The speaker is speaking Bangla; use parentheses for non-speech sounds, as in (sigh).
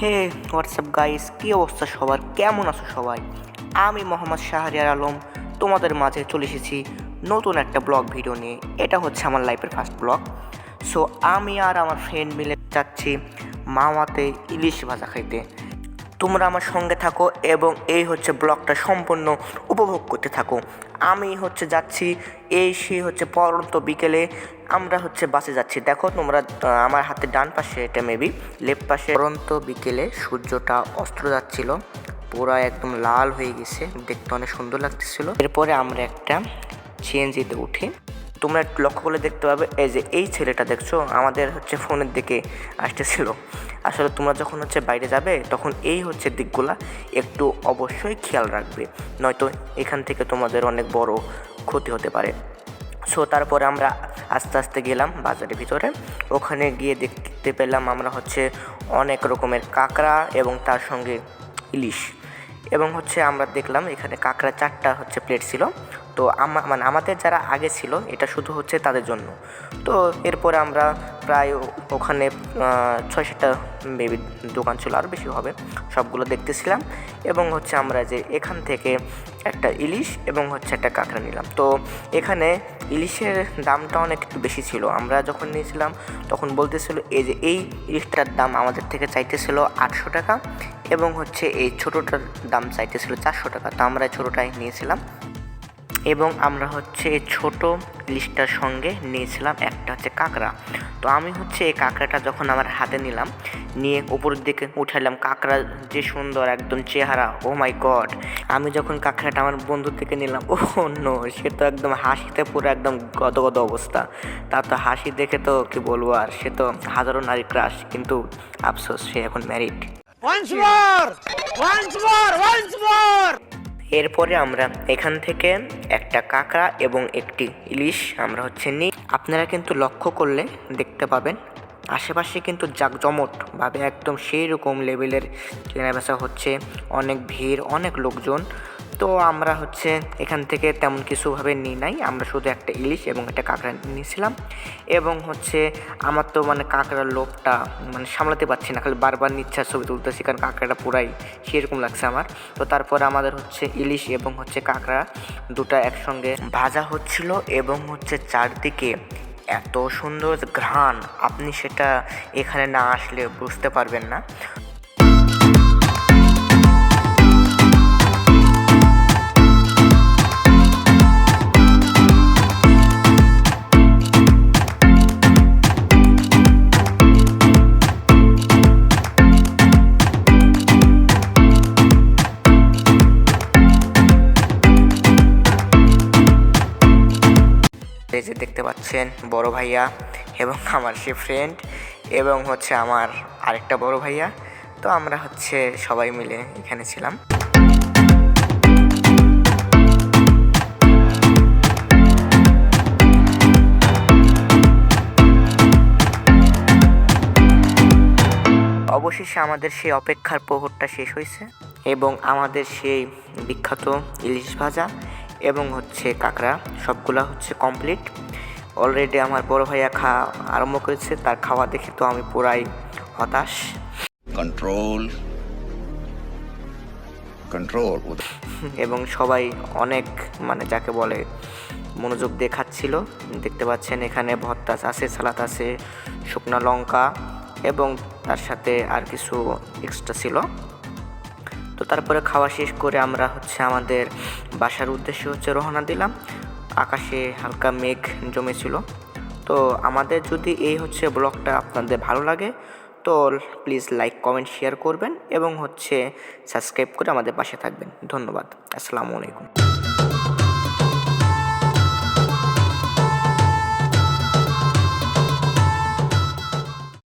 হে হোয়াটসঅ্যাপ গাইস কী অবস্থা সবার? কেমন আছো সবাই? আমি মোহাম্মদ শাহরিয়ার আলম, তোমাদের মাঝে চলে এসেছি নতুন একটা ব্লগ ভিডিও নিয়ে। এটা হচ্ছে আমার লাইফের ফার্স্ট ব্লগ সো আমি আর আমার ফ্রেন্ড মিলে যাচ্ছি মামাতে ইলিশ ভাজা খাইতে। তোমরা আমার সঙ্গে থাকো এবং এই হচ্ছে ব্লগটা সম্পূর্ণ উপভোগ করতে থাকো। আমি হচ্ছে যাচ্ছি, এই সে হচ্ছে পরন্ত বিকেলে, আমরা হচ্ছে বাসে যাচ্ছি। দেখো তোমরা আমার হাতে ডান পাশে এটা মেবি লেফট পাশে পরন্ত বিকেলে সূর্যটা অস্ত্র যাচ্ছিল, পুরো একদম লাল হয়ে গেছে, দেখতে অনেক সুন্দর লাগতেছিল। এরপরে আমরা একটা সিএনজিতে উঠি। তোমরা লক্ষ্য করলে দেখতে পাবে, এই যে এই ছেলেটা দেখছ, আমাদের হচ্ছে ফোনের দিকে আসতেছিল। আসলে তোমরা যখন হচ্ছে বাইরে যাবে, তখন এই হচ্ছে দিকগুলা একটু অবশ্যই খেয়াল রাখবে। নয়তো এখান থেকে তোমাদের অনেক বড় ক্ষতি হতে পারে। সো তারপরে আমরা আস্তে আস্তে গেলাম বাজারের ভিতরে। ওখানে গিয়ে দেখতে পেলাম আমরা হচ্ছে অনেক রকমের কাঁকড়া এবং তার সঙ্গে ইলিশ। এবং হচ্ছে আমরা দেখলাম এখানে কাঁকড়া চারটা হচ্ছে প্লেট ছিল। তো মানে আমাদের যারা আগে ছিল, এটা শুধু হচ্ছে তাদের জন্য। তো এরপরে আমরা প্রায় ওখানে ছয় সাতটা বেবি দোকান ছিল আরও বেশি হবে, সবগুলো দেখতেছিলাম। এবং হচ্ছে আমরা যে এখান থেকে একটা ইলিশ এবং হচ্ছে একটা কাঁকড়া নিলাম। তো এখানে ইলিশের দামটা অনেক একটু বেশি ছিল। আমরা যখন নিয়েছিলাম, তখন বলতেছিল, এই যে এই ইলিশটার দাম আমাদের থেকে চাইতেছিল আটশো টাকা এবং হচ্ছে এই ছোটোটার দাম চাইতেছিল চারশো টাকা। তো আমরা ছোটোটাই নিয়েছিলাম। এবং আমরা হচ্ছে ছোট ইলিশটার সঙ্গে নিয়েছিলাম একটা হচ্ছে কাঁকড়া তো আমি হচ্ছে এই কাঁকড়াটা যখন আমার হাতে নিলাম, নিয়ে উপরের দিকে উঠালাম কাঁকড়া যে সুন্দর একদম চেহারা ও মাই গড আমি যখন কাঁকড়াটা আমার বন্ধু থেকে নিলাম (laughs) ও নো সে তো একদম হাসিতে পুরো একদম গদগদ অবস্থা তার তো হাসি দেখে তো কি বলব আর, সে তো হাজারো নারী ক্রাশ, কিন্তু আফসোস, সে এখন married Once more! Once more! Once more! এরপরে আমরা এখান থেকে একটা কাঁকড়া এবং একটি ইলিশ, আমরা হচ্ছে নিই আপনারা কিন্তু লক্ষ্য করলে দেখতে পাবেন, আশেপাশে কিন্তু জাঁকজমটভাবে একদম সেই রকম লেভেলের কেনাবেচা হচ্ছে। অনেক ভিড়, অনেক লোকজন। তো আমরা হচ্ছে এখান থেকে তেমন কিছুভাবে নিই নাই। আমরা শুধু একটা ইলিশ এবং একটা কাঁকড়া নিয়েছিলাম। এবং হচ্ছে আমার তো মানে কাঁকড়ার লোভটা মানে সামলাতে পারছি না, খালি বারবার নিচ্ছে আর ছবি তুলতেছি, কারণ কাঁকড়াটা পুরাই সেরকম লাগছে আমার। তো তারপরে আমাদের হচ্ছে ইলিশ এবং হচ্ছে কাঁকড়া দুটা একসঙ্গে ভাজা হচ্ছিল এবং হচ্ছে চারদিকে এত সুন্দর ঘ্রাণ, আপনি সেটা এখানে না আসলে বুঝতে পারবেন না। এই যে দেখতে পাচ্ছেন বড় ভাইয়া এবং (laughs) আমার সে ফ্রেন্ড এবং হচ্ছে আমার আরেকটা বড় ভাইয়া। তো আমরা হচ্ছে সবাই মিলে এখানে ছিলাম। অবশেষে আমাদের সেই অপেক্ষার প্রহরটা শেষ হয়েছে এবং আমাদের সেই বিখ্যাত ইলিশ ভাজা এবং হচ্ছে কাঁকড়া সবগুলা হচ্ছে কমপ্লিট অলরেডি আমার বড় ভাইয়া খাওয়া আরম্ভ করেছে তার খাওয়া দেখে তো আমি পুরাই হতাশ। কন্ট্রোল কন্ট্রোল এবং সবাই অনেক মানে যাকে বলে মনোযোগ দিয়ে খাচ্ছিল। দেখতে পাচ্ছেন এখানে ভর্তা আছে সালাদ আছে শুকনো লঙ্কা এবং তার সাথে আর কিছু এক্সট্রা ছিল। তো তারপরে খাওয়া শেষ করে আমরা হচ্ছে আমাদের বাসার উদ্দেশ্যে হচ্ছে রওনা দিলাম। আকাশে হালকা মেঘ জমেছিল। তো আমাদের যদি এই হচ্ছে ব্লগটা আপনাদের ভালো লাগে, তো প্লিজ লাইক, কমেন্ট, শেয়ার করবেন এবং হচ্ছে সাবস্ক্রাইব করে আমাদের পাশে থাকবেন। ধন্যবাদ। আসসালামু আলাইকুম।